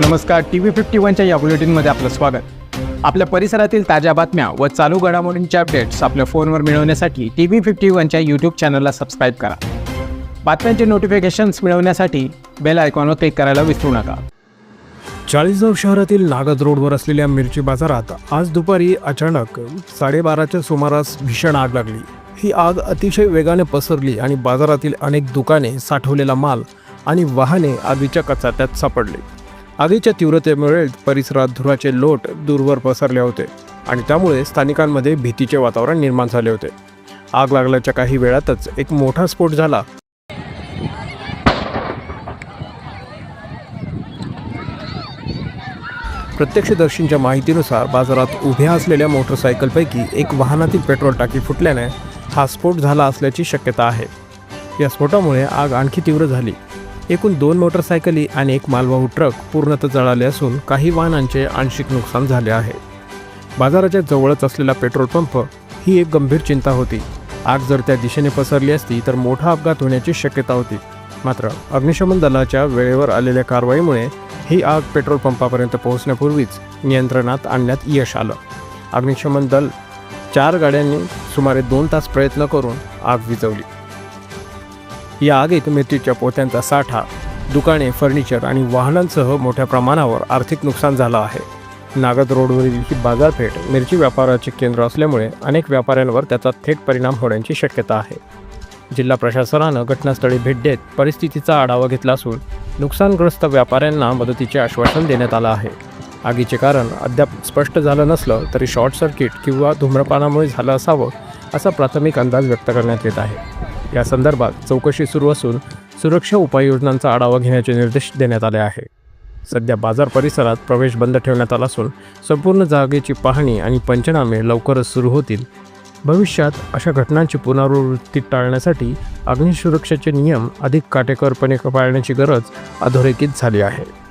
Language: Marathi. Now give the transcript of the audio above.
नमस्कार टी व्ही फिफ्टी वनच्या या बुलेटिनमध्ये आपलं स्वागत. आपल्या परिसरातील ताज्या बातम्या व चालू घडामोडींचे अपडेट्स आपल्या फोनवर मिळवण्यासाठी टी व्ही फिफ्टी वनच्या यूट्यूब चॅनलला सबस्क्राईब करा. बातम्यांचे नोटिफिकेशन्स मिळवण्यासाठी बेल आयकॉनवर क्लिक करायला विसरू नका. चाळीसगाव शहरातील नागद रोडवर असलेल्या मिरची बाजारात आज दुपारी अचानक साडेबाराच्या सुमारास भीषण आग लागली. ही आग अतिशय वेगाने पसरली आणि बाजारातील अनेक दुकाने साठवलेला माल आणि वाहने आगीच्या कचाट्यात सापडले. आगीच्या तीव्रतेमुळे परिसरात धुराचे लोट दूरवर पसरले होते आणि त्यामुळे स्थानिकांमध्ये भीतीचे वातावरण निर्माण झाले होते. आग लागल्याच्या काही वेळातच एक मोठा स्फोट झाला. प्रत्यक्षदर्शींच्या माहितीनुसार बाजारात उभ्या असलेल्या मोटरसायकलपैकी एक वाहनातील पेट्रोल टाकी फुटल्याने हा स्फोट झाला असल्याची शक्यता आहे. या स्फोटामुळे आग आणखी तीव्र झाली. एकूण दोन मोटरसायकली आणि एक मालवाहू ट्रक पूर्णतः जळाले असून काही वाहनांचे आंशिक नुकसान झाले आहे. बाजाराच्या जवळच असलेला पेट्रोल पंप ही एक गंभीर चिंता होती. आग जर त्या दिशेने पसरली असती तर मोठा अपघात होण्याची शक्यता होती. मात्र अग्निशमन दलाच्या वेळेवर आलेल्या कारवाईमुळे ही आग पेट्रोल पंपापर्यंत पोहोचण्यापूर्वीच नियंत्रणात आणण्यात यश आलं. अग्निशमन दल चार गाड्यांनी सुमारे दोन तास प्रयत्न करून आग विझवली. या आगीत मिरचीच्या पोत्यांचा साठा दुकाने फर्निचर आणि वाहनांसह मोठ्या प्रमाणावर आर्थिक नुकसान झालं आहे. नागद रोडवरील ही बाजारपेठ मिरची व्यापाराचे केंद्र असल्यामुळे अनेक व्यापाऱ्यांवर त्याचा थेट परिणाम होण्याची शक्यता आहे. जिल्हा प्रशासनानं घटनास्थळी भेट देत परिस्थितीचा आढावा घेतला असून नुकसानग्रस्त व्यापाऱ्यांना मदतीचे आश्वासन देण्यात आलं आहे. आगीचे कारण अद्याप स्पष्ट झालं नसलं तरी शॉर्ट सर्किट किंवा धूम्रपानामुळे झालं असावं असा प्राथमिक अंदाज व्यक्त करण्यात येत आहे. या संदर्भात चौकशी सुरू असून सुरक्षा उपाययोजनांचा आढावा घेण्याचे निर्देश देण्यात आले आहे. सध्या बाजार परिसरात प्रवेश बंद ठेवण्यात आला असून संपूर्ण जागेची पाहणी आणि पंचनामे लवकरच सुरू होतील. भविष्यात अशा घटनांची पुनरावृत्ती टाळण्यासाठी अग्निसुरक्षेचे नियम अधिक काटेकोरपणे पाळण्याची गरज अधोरेखित झाली आहे.